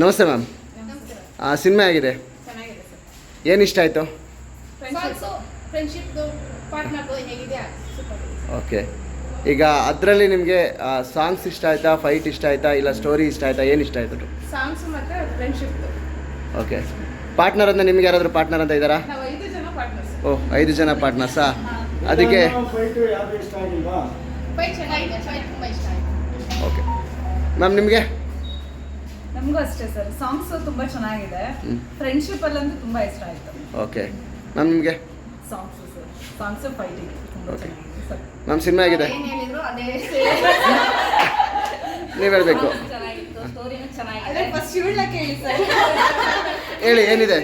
ನಮಸ್ತೆ ma'am. Cinema ಆಗಿದೆ. ಚೆನ್ನಾಗಿದೆ ಸರ್ ಏನು ಇಷ್ಟ ಆಯಿತು? ಓಕೆ ಈಗ ಅದರಲ್ಲಿ ನಿಮಗೆ ಸಾಂಗ್ಸ್ ಇಷ್ಟ ಆಯ್ತಾ ಫೈಟ್ ಇಷ್ಟ ಆಯ್ತಾ ಇಲ್ಲ ಸ್ಟೋರಿ ಇಷ್ಟ ಆಯ್ತಾ ಏನು ಇಷ್ಟ ಆಯ್ತು? ಸಾಂಗ್ಸ್ ಮತ್ತು ಫ್ರೆಂಡ್ಶಿಪ್ದು ಓಕೆ ಪಾರ್ಟ್ನರ್ ಅಂತ ನಿಮ್ಗೆ ಯಾರಾದರೂ ಪಾರ್ಟ್ನರ್ ಅಂತ ಇದ್ದಾರಾ ನಾವು ಐದು ಜನ ಪಾರ್ಟ್ನರ್ಸ್ ಓ ಐದು ಜನ ಪಾರ್ಟ್ನರ್ಸಾ ಅದಕ್ಕೆ ಫೈಟು ಯಾವುದು ಇಷ್ಟ ಆಗಿಲ್ವಾ? ಫೈಟ್ ಚೆನ್ನಾಗಿದೆ ಫೈಟ್ ಇಷ್ಟ ಆಯಿತು. ಓಕೆ ಮ್ಯಾಮ್ ನಿಮಗೆ? ನಮಗೂ ಅಷ್ಟೇ ಸರ್. ಸಾಂಗ್ಸ್ ತುಂಬಾ ಚೆನ್ನಾಗಿದೆ. ಫ್ರೆಂಡ್ಶಿಪ್ ಅಲ್ಲಂತೂ ತುಂಬಾ ಇಷ್ಟ ಆಯ್ತು. ಓಕೆ. ನಾನು ನಿಮಗೆ? Songs sir. ಸಾಂಗ್ಸ್ ಫೈಟಿಂಗ್ ತುಂಬಾ ಓಕೆ. ಚೆನ್ನಾಗಿದೆ ಸರ್. ಮ್ಯಾಮ್ ಸಿನಿಮಾ ಆಗಿದೆ ಏನು ಹೇಳಿದ್ರು ಅದೇ. ನೀವು ಹೇಳಬೇಕು. ಚೆನ್ನಾಗಿತ್ತು ಸ್ಟೋರಿನೂ ಅದೇ ಫಸ್ಟ್ ಇವಳ ಕೇಳಿ ಸರ್. ಹೇಳಿ ಏನಿದೆ?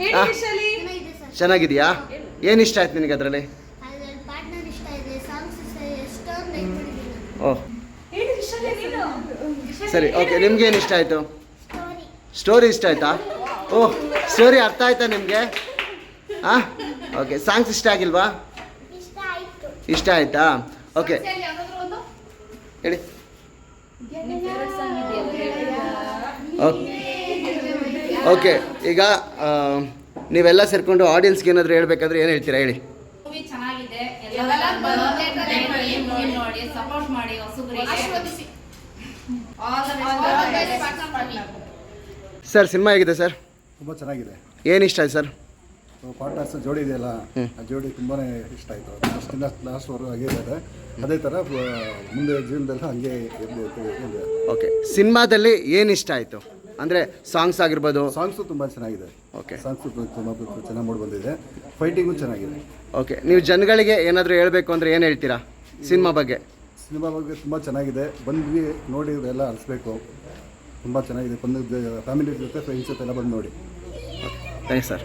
ಹೇಳಿ ಆ? ವಿಶಾಲಿ. ಚೆನ್ನಾಗಿದೆಯಾ? ಏನು ಇಷ್ಟ ಆಯ್ತು ನಿನಗೆ ಅದರಲ್ಲಿ? ಅದ್ರಲ್ಲಿ ಪಾರ್ಟ್ನರ್ ಇಷ್ಟ ಇದೆ ಸಾಂಗ್ಸ್ ಇಷ್ಟ ಇದೆ ಎಷ್ಟೊಂದು ಲೈಕ್ ಓಹ್ ಸರಿ ಓಕೆ ನಿಮ್ಗೆ ಏನು ಇಷ್ಟ ಆಯಿತು? ಸ್ಟೋರಿ ಸ್ಟೋರಿ ಇಷ್ಟ ಆಯ್ತಾ? ಓಹ್ ಸ್ಟೋರಿ ಅರ್ಥ ಆಯ್ತಾ ನಿಮಗೆ? ಹಾಂ ಓಕೆ ಸಾಂಗ್ಸ್ ಇಷ್ಟ ಆಗಿಲ್ವಾ? ಇಷ್ಟ ಆಯಿತು. ಇಷ್ಟ ಆಯ್ತಾ? ಓಕೆ ಹೇಳಿ. ಓಕೆ. ಓಕೆ ಈಗ ನೀವೆಲ್ಲ ಸೇರ್ಕೊಂಡು ಆಡಿಯನ್ಸ್ಗೆ ಏನಾದರೂ ಹೇಳ್ಬೇಕಾದ್ರೆ ಏನು ಹೇಳ್ತೀರಾ? ಹೇಳಿ. ಸಪೋರ್ಟ್ ಮಾಡಿ ಆಶೀರ್ವದಿಸಿ. ಆಲ್. ಸರ್ ಸಿನಿಮಾ ಹೇಗಿದೆ ಸರ್? ತುಂಬ ಚೆನ್ನಾಗಿದೆ. ಏನು ಇಷ್ಟ ಆಯ್ತು ಸರ್? ಪಾರ್ಟ್ನರ್ಸ್ ಜೋಡಿ ಇದೆಯಲ್ಲ. ಆ ಜೋಡಿ ತುಂಬಾ ಇಷ್ಟ ಆಯಿತು. ಲಾಸ್ಟಿಂದ ಲಾಸ್ಟ್ವರೆಗೂ ಹಾಗೆ ಇದ್ದಾರೆ ಅದೇ ಥರ ಮುಂದೆ ಜೀವನದಲ್ಲಿ ಹಾಗೆ ಇರ್ಬೋದು ಓಕೆ ಸಿನಿಮಾದಲ್ಲಿ ಏನು ಇಷ್ಟ ಆಯಿತು? ಅಂದರೆ ಸಾಂಗ್ಸ್ ಆಗಿರ್ಬೋದು. ಸಾಂಗ್ಸು ತುಂಬ ಚೆನ್ನಾಗಿದೆ. ಓಕೆ ಸಾಂಗ್ಸು ತುಂಬ ಚೆನ್ನಾಗಿ ಮೂಡಿ ಬಂದಿದೆ. ಫೈಟಿಂಗು ಚೆನ್ನಾಗಿದೆ. ಓಕೆ ನೀವು ಜನಗಳಿಗೆ ಏನಾದರೂ ಹೇಳಬೇಕು ಅಂದರೆ ಏನು ಹೇಳ್ತೀರಾ? ಸಿನಿಮಾ ಬಗ್ಗೆ. ಸಿನಿಮಾ ಬಗ್ಗೆ ತುಂಬ ಚೆನ್ನಾಗಿದೆ. ಬಂದ್ವಿ ನೋಡಿ ಎಲ್ಲ ಅನಿಸ್ಬೇಕು ತುಂಬ ಚೆನ್ನಾಗಿದೆ. ಬಂದು ಫ್ಯಾಮಿಲಿ ಜೊತೆ ಫ್ರೆಂಡ್ಸ್ ಜೊತೆ ಎಲ್ಲ ಬಂದು ನೋಡಿ. Thanks sir.